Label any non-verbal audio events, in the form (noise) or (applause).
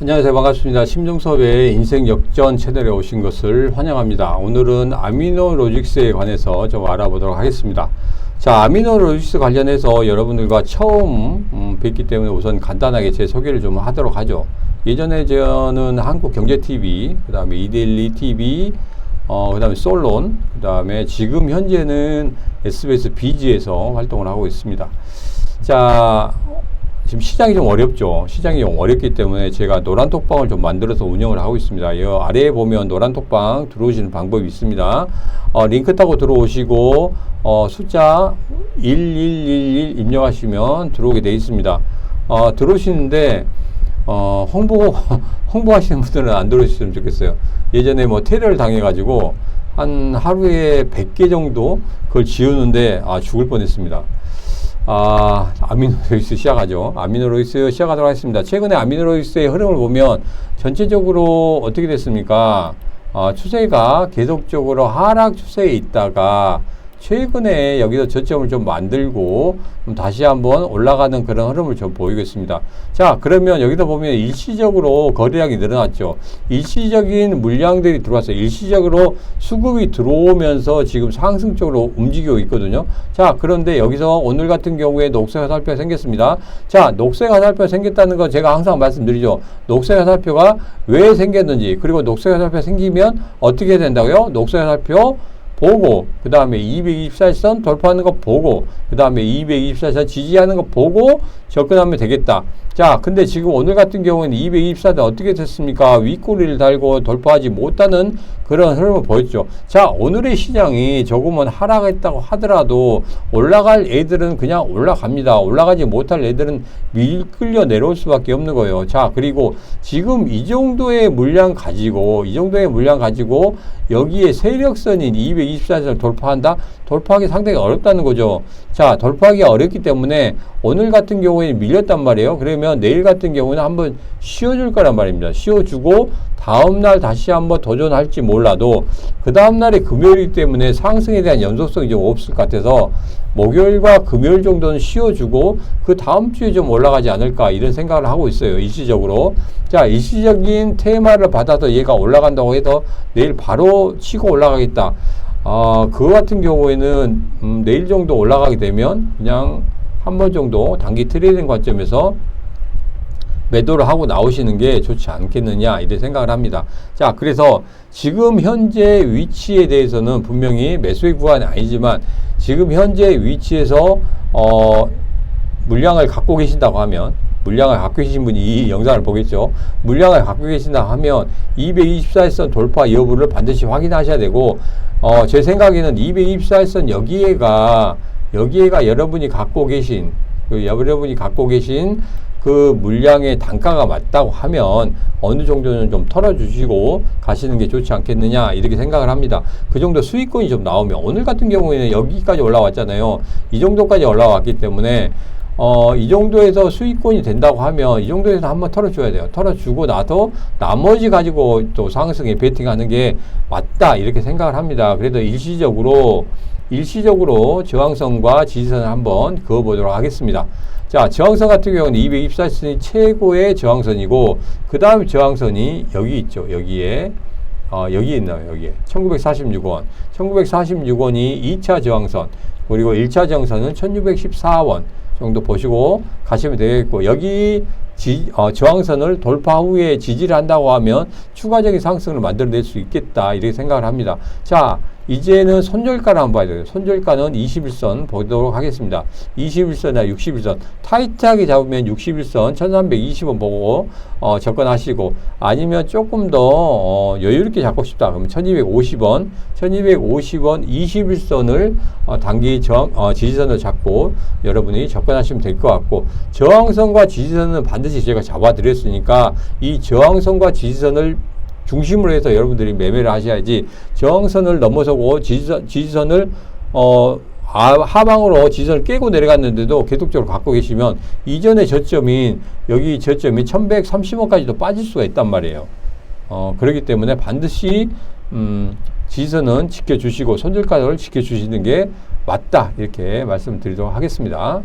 안녕하세요. 반갑습니다. 심정섭의 인생 역전 채널에 오신 것을 환영합니다. 오늘은 아미노 로직스에 관해서 좀 알아보도록 하겠습니다. 자, 아미노 로직스 관련해서 여러분들과 처음 음, 뵙기 때문에 우선 간단하게 제 소개를 좀 하도록 하죠. 예전에 저는 한국경제TV, 그 다음에 이데일리TV, 어, 그 다음에 솔론, 그 다음에 지금 현재는 SBS 비지에서 활동을 하고 있습니다. 자, 지금 시장이 좀 어렵죠. 시장이 좀 어렵기 때문에 제가 노란 톡방을 좀 만들어서 운영을 하고 있습니다. 이 아래에 보면 노란 톡방 들어오시는 방법이 있습니다. 어, 링크 타고 들어오시고 어, 숫자 1111 입력하시면 들어오게 되어 있습니다. 어, 들어오시는데 어, 홍보 (laughs) 홍보하시는 분들은 안 들어오셨으면 좋겠어요. 예전에 뭐 테러를 당해가지고 한 하루에 100개 정도 그걸 지우는데 아 죽을 뻔했습니다. 아, 아미노로이스 시작하죠. 아미노로이스 시작하도록 하겠습니다. 최근에 아미노로이스의 흐름을 보면 전체적으로 어떻게 됐습니까? 아, 추세가 계속적으로 하락 추세에 있다가 최근에 여기서 저점을 좀 만들고 다시 한번 올라가는 그런 흐름을 좀 보이겠습니다. 자, 그러면 여기다 보면 일시적으로 거래량이 늘어났죠. 일시적인 물량들이 들어왔어요. 일시적으로 수급이 들어오면서 지금 상승적으로 움직이고 있거든요. 자, 그런데 여기서 오늘 같은 경우에 녹색 화살표가 생겼습니다. 자, 녹색 화살표가 생겼다는 거 제가 항상 말씀드리죠. 녹색 화살표가 왜 생겼는지, 그리고 녹색 화살표가 생기면 어떻게 된다고요? 녹색 화살표 보고 그 다음에 224선 돌파하는 거 보고 그 다음에 224선 지지하는 거 보고 접근하면 되겠다. 자, 근데 지금 오늘 같은 경우는 224대 어떻게 됐습니까? 윗꼬리를 달고 돌파하지 못하는 그런 흐름을 보였죠. 자, 오늘의 시장이 조금은 하락했다고 하더라도 올라갈 애들은 그냥 올라갑니다. 올라가지 못할 애들은 밀끌려 내려올 수밖에 없는 거예요. 자, 그리고 지금 이 정도의 물량 가지고, 이 정도의 물량 가지고 여기에 세력선인 224 선을 돌파한다? 돌파하기 상당히 어렵다는 거죠. 자, 돌파하기 어렵기 때문에 오늘 같은 경우에 밀렸단 말이에요. 그러면 내일 같은 경우는 한번 쉬어줄 거란 말입니다. 쉬어주고 다음날 다시 한번 도전할지 몰라도 그 다음날에 금요일이기 때문에 상승에 대한 연속성이 좀 없을 것 같아서 목요일과 금요일 정도는 쉬어주고 그 다음 주에 좀 올라가지 않을까 이런 생각을 하고 있어요. 일시적으로. 자, 일시적인 테마를 받아서 얘가 올라간다고 해서 내일 바로 치고 올라가겠다. 어, 그거 같은 경우에는 음, 내일 정도 올라가게 되면 그냥 한 번 정도 단기 트레이딩 관점에서 매도를 하고 나오시는 게 좋지 않겠느냐 이런 생각을 합니다. 자, 그래서 지금 현재 위치에 대해서는 분명히 매수의 구간이 아니지만 지금 현재 위치에서 어 물량을 갖고 계신다고 하면 물량을 갖고 계신 분이 이 영상을 보겠죠. 물량을 갖고 계신다 하면 224일선 돌파 여부를 반드시 확인하셔야 되고 어, 제 생각에는 224일선 여기에가 여기에가 여러분이 갖고 계신 그 여러분이 갖고 계신 그 물량의 단가가 맞다고 하면 어느 정도는 좀 털어주시고 가시는 게 좋지 않겠느냐 이렇게 생각을 합니다. 그 정도 수익권이 좀 나오면 오늘 같은 경우에는 여기까지 올라왔잖아요. 이 정도까지 올라왔기 때문에 어, 이 정도에서 수익권이 된다고 하면 이 정도에서 한번 털어줘야 돼요. 털어주고 나서 나머지 가지고 또 상승에 베팅하는 게 맞다 이렇게 생각을 합니다. 그래도 일시적으로 일시적으로 저항선과 지지선을 한번 그어보도록 하겠습니다. 자, 저항선 같은 경우는 224선이 최고의 저항선이고, 그 다음 저항선이 여기 있죠. 여기에. 어, 여기 있나요? 여기에. 1946원. 1946원이 2차 저항선. 그리고 1차 저항선은 1614원 정도 보시고 가시면 되겠고, 여기 지, 어, 저항선을 돌파 후에 지지를 한다고 하면 추가적인 상승을 만들어낼 수 있겠다. 이렇게 생각을 합니다. 자, 이제는 손절가를 한번 봐야 돼요. 손절가는 21선 보도록 하겠습니다. 21선이나 61선. 타이트하게 잡으면 61선 1320원 보고 어, 접근하시고 아니면 조금 더 어, 여유롭게 잡고 싶다. 그러면 1250원, 1250원 21선을 어, 단기 저항, 어, 지지선을 잡고 여러분이 접근하시면 될 것 같고 저항선과 지지선은 반드시 제가 잡아드렸으니까 이 저항선과 지지선을 중심으로 해서 여러분들이 매매를 하셔야지 저항선을 넘어서고 지지선, 지지선을 어, 아, 하방으로 지지선을 깨고 내려갔는데도 계속적으로 갖고 계시면 이전의 저점인 여기 저점이 1130원까지도 빠질 수가 있단 말이에요. 어, 그렇기 때문에 반드시 음, 지지선은 지켜주시고 손절가를 지켜주시는 게 맞다 이렇게 말씀드리도록 하겠습니다.